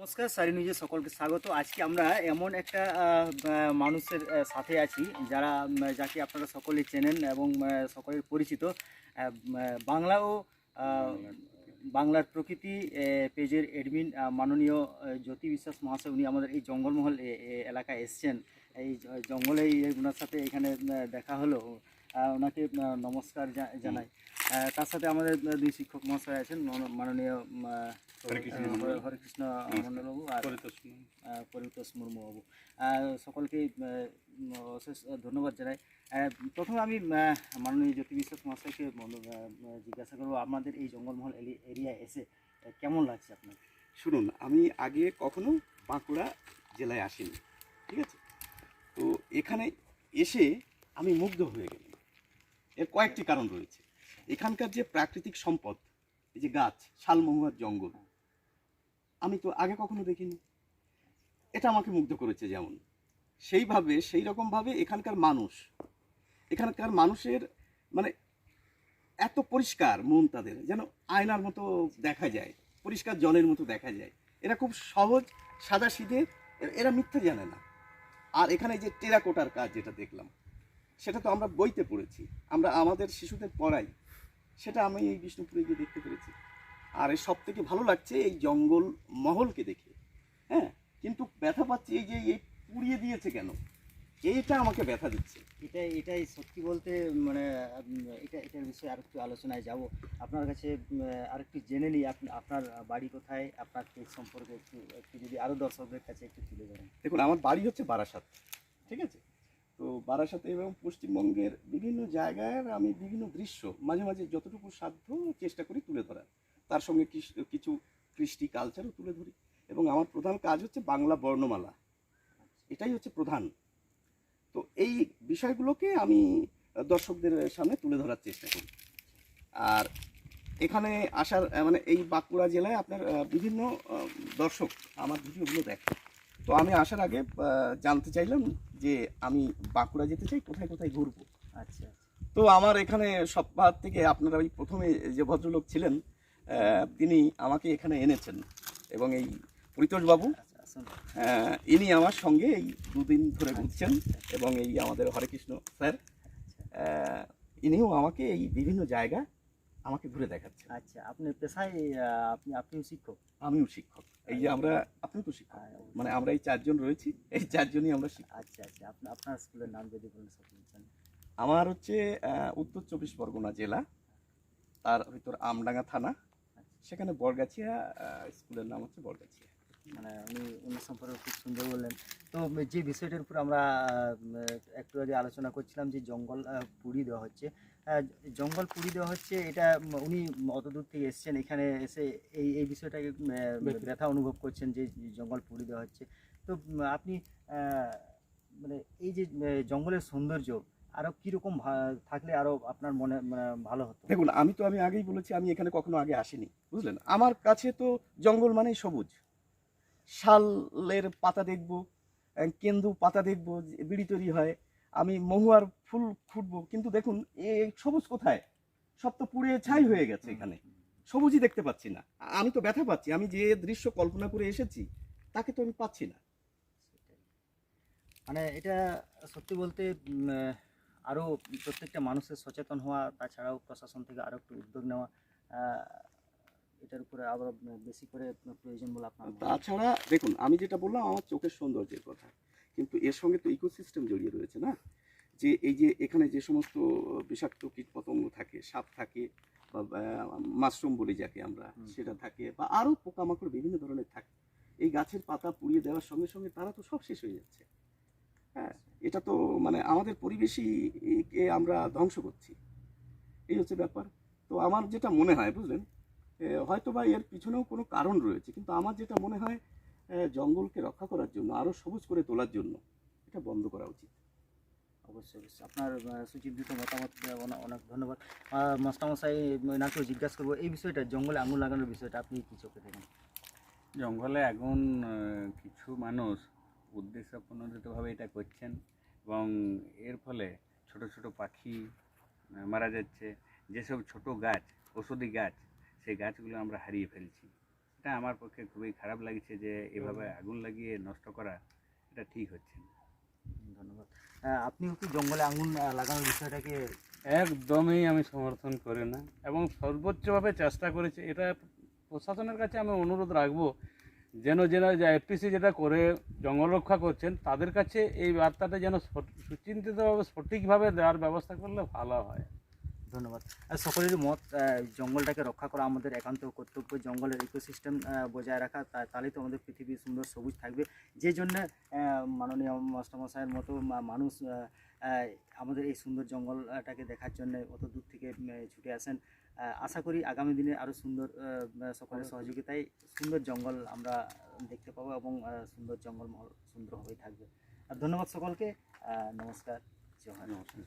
নমস্কার, সারি নিউজে সকলকে স্বাগত। আজকে আমরা এমন একটা মানুষের সাথে আছি যারা যাকে আপনারা সকলে চেনেন এবং সকলের পরিচিত বাংলা ও বাংলার প্রকৃতি পেজের এডমিন মাননীয় জ্যোতি বিশ্বাস মহাশয়, উনি আমাদের এই জঙ্গলমহল এলাকায় এসছেন। এই জ- জঙ্গলেই ওনার সাথে এখানে দেখা হলো। ওনাকে নমস্কার জানাই। তার সাথে আমাদের দুই শিক্ষক মহাশয় আছেন মাননীয় হরেকৃষ্ণ মণ্ডলবাবু আর পরিতোষ মুর্মুবাবু। সকলকে অশেষ ধন্যবাদ জানাই। প্রথমে আমি মাননীয় জ্যোতি বিশ্বাস মহাশয়কে জিজ্ঞাসা করব আমাদের এই জঙ্গলমহল এরিয়ায় এসে কেমন লাগছে আপনার? শুনুন আমি আগে কখনো বাঁকুড়া জেলায় আসিনি ঠিক আছে? তো এখানে এসে আমি মুগ্ধ হয়ে গেলাম। এর কয়েকটি কারণ রয়েছে। এখানকার যে প্রাকৃতিক সম্পদ, এই যে গাছ, শালমহুয়ার জঙ্গল, আমি তো আগে কখনো দেখিনি। এটা আমাকে মুগ্ধ করেছে যেমন। সেইভাবে সেই রকমভাবে এখানকার মানুষ, এখানকার মানুষের মানে এত পরিষ্কার মন তাদের, যেন আয়নার মতো দেখা যায়, পরিষ্কার জলের মতো দেখা যায়। এরা খুব সহজ সাদা সিধে এরা মিথ্যে জানে না। আর এখানে যে টেরাকোটার কাজ যেটা দেখলাম, সেটা তো আমরা বইতে পড়েছি। আমরা আমাদের শিশুদের পড়াই। সেটা আমি এই বিষ্ণুপুরে গিয়ে দেখতে পেরেছি। আর এই সব থেকে ভালো লাগছে এই জঙ্গল মহলকে দেখে। হ্যাঁ কিন্তু ব্যথা পাচ্ছি এই যে এই পুড়িয়ে দিয়েছে কেন? এইটা আমাকে ব্যথা দিচ্ছে। এটা এটাই সত্যি বলতে মানে এটা এটার বিষয়ে আরেকটু আলোচনায় যাব। আপনার কাছে উম, আরেকটু জেনে নিই আপনি- আপনার বাড়ি কোথায়? আপনার সম্পর্কে একটু একটু যদি আরও দর্শকদের কাছে একটু তুলে ধরেন। দেখুন আমার বাড়ি হচ্ছে বারাসাত ঠিক আছে? তো বারাসাতে এবং পশ্চিমবঙ্গের বিভিন্ন জায়গায় আমি বিভিন্ন দৃশ্য মাঝে মাঝে যতটুকু সাধ্য চেষ্টা করি তুলে ধরার। তার সঙ্গে কিছু কৃষ্টি কালচারও তুলে ধরি। এবং আমার প্রধান কাজ হচ্ছে বাংলা বর্ণমালা। এটাই হচ্ছে প্রধান। তো এই বিষয়গুলোকে আমি দর্শকদের সামনে তুলে ধরার চেষ্টা করি। আর এখানে আসার মানে এই বাঁকুড়া জেলায় আপনার বিভিন্ন দর্শক আমার ভিডিওগুলো দেখে তো আমি আসার আগে জানতে চাইলাম যে আমি বাঁকুড়া যেতে চাই কোথায় কোথায় ঘুরবো? আচ্ছা। তো আমার এখানে সপ্তাহ থেকে আপনারা ওই প্রথমে যে ভদ্রলোক ছিলেন তিনি আমাকে এখানে এনেছেন এবং এই পরিতোষবাবু আচ্ছা আহ, ইনি আমার সঙ্গে এই দুদিন ধরে ঘুরছেন এবং এই আমাদের হরেকৃষ্ণ স্যার ইনিও আমাকে এই বিভিন্ন জায়গা আমাকে ঘুরে দেখাচ্ছে। আচ্ছা আপনি পেশায় আপনি আপনিও শিক্ষক? আমিও শিক্ষক। এই যে আমরা আপনিও তো শিক্ষক। হ্যাঁ, মানে আমরা এই চারজন রয়েছি এই চারজনই আমরা শিক্ষক। আচ্ছা আচ্ছা। আপনি আপনার স্কুলের নাম যদি বলেন আমার হচ্ছে উত্তর চব্বিশ পরগনা জেলা তার ভিতর আমডাঙ্গা থানা সেখানে বরগাছিয়া স্কুলের নাম হচ্ছে বরগাছিয়া। মানে উনি উনি সম্পর্কে খুব সুন্দর বললেন। তো যে বিষয়টার উপর আমরা একটু আগে আলোচনা করছিলাম যে জঙ্গল পুড়ি দেওয়া হচ্ছে। জঙ্গল পুড়ি দেওয়া হচ্ছে এটা উনি অত দূর থেকে এসছেন এখানে এসে এই এই বিষয়টাকে ব্যথা অনুভব করছেন যে জঙ্গল পুড়ি দেওয়া হচ্ছে। তো আপনি মানে এই যে জঙ্গলের সৌন্দর্য আরও কীরকম থাকলে আরও আপনার মনে মানে ভালো হতো? দেখুন আমি তো আমি আগেই বলেছি আমি এখানে কখনো আগে আসিনি বুঝলেন? আমার কাছে তো জঙ্গল মানেই সবুজ। শালের পাতা দেখব কেন্দু পাতা দেখব বিড়ি তৈরি হয়, আমি মহুয়ার ফুল ফুটবো কিন্তু দেখুন এই সবুজ কোথায়? সব তো পুড়ে ছাই হয়ে গেছে এখানে। সবুজই দেখতে পাচ্ছি না। আমি তো ব্যথা পাচ্ছি। আমি যে দৃশ্য কল্পনা করে এসেছি, তাকে তো আমি পাচ্ছি না। মানে এটা সত্যি বলতে আরও প্রত্যেকটা মানুষের সচেতন হওয়া, তাছাড়াও প্রশাসন থেকে আরও একটু উদ্যোগ নেওয়া এটার উপরে আরও বেশি করে প্রয়োজন বলে আপনার তাছাড়া দেখুন আমি যেটা বললাম আমার চোখের সৌন্দর্যের কথা। কিন্তু এর সঙ্গে তো ইকোসিস্টেম জড়িয়ে রয়েছে না? যে এই যে এখানে যে সমস্ত বিষাক্ত কীটপতঙ্গ থাকে সাপ থাকে বা মাশরুম বলি যাকে আমরা সেটা থাকে বা আরও পোকামাকড় বিভিন্ন ধরনের থাকে এই গাছের পাতা পুড়িয়ে দেওয়ার সঙ্গে সঙ্গে তারা তো সব শেষ হয়ে যাচ্ছে। হ্যাঁ এটা তো মানে আমাদের পরিবেশইকে আমরা ধ্বংস করছি। এই হচ্ছে ব্যাপার। তো আমার যেটা মনে হয় বুঝলেন? হয়তো বা এর পিছনেও কোনো কারণ রয়েছে কিন্তু আমার যেটা মনে হয় জঙ্গলকে রক্ষা করার জন্য আরও সবুজ করে তোলার জন্য এটা বন্ধ করা উচিত। অবশ্যই অবশ্যই। আপনার সুচিন্তিত মতামত অনেক- অনেক ধন্যবাদ। মাস্টারমশাই নাকেও জিজ্ঞাসা করব এই বিষয়টা জঙ্গলে আঙুল লাগানোর বিষয়টা আপনি কি চোখে দেখেন? জঙ্গলে আগুন আহ, কিছু মানুষ উদ্দেশ্যপ্রণোদিতভাবে এটা করছেন এবং এর ফলে ছোট ছোট পাখি মারা যাচ্ছে। যেসব ছোট গাছ ওষুধি গাছ সেই গাছগুলো আমরা হারিয়ে ফেলছি। এটা আমার পক্ষে খুবই খারাপ লাগছে যে এভাবে আগুন লাগিয়ে নষ্ট করা এটা ঠিক হচ্ছে না। ধন্যবাদ। আপনিও কি জঙ্গলে আগুন লাগানোর বিষয়টাকে একদমই আমি সমর্থন করি না এবং সর্বোচ্চভাবে চেষ্টা করেছি। এটা প্রশাসনের কাছে আমি অনুরোধ রাখব যেন যেন এফটিসি যেটা করে জঙ্গল রক্ষা করছেন তাদের কাছে এই বার্তাটা যেন সুচিন্তিতভাবে সঠিকভাবে দেওয়ার ব্যবস্থা করলে ভালো হয়। ধন্যবাদ। আর সকলেরই মত জঙ্গলটাকে রক্ষা করা আমাদের একান্ত কর্তব্য। জঙ্গলের ইকোসিস্টেম বজায় রাখা তাহলেই তো আমাদের পৃথিবী সুন্দর সবুজ থাকবে। যে জন্য মাননীয় মাস্টারমশাইয়ের মতো মানুষ আমাদের এই সুন্দর জঙ্গলটাকে দেখার জন্য অত দূর থেকে ছুটে আসেন। আশা করি আগামী দিনে আরও সুন্দর সকলের সহযোগিতায় সুন্দর জঙ্গল আমরা দেখতে পাবো এবং সুন্দর জঙ্গলমহল সুন্দরভাবেই থাকবে। আর ধন্যবাদ সকলকে। নমস্কার। জোহার নমস্কার।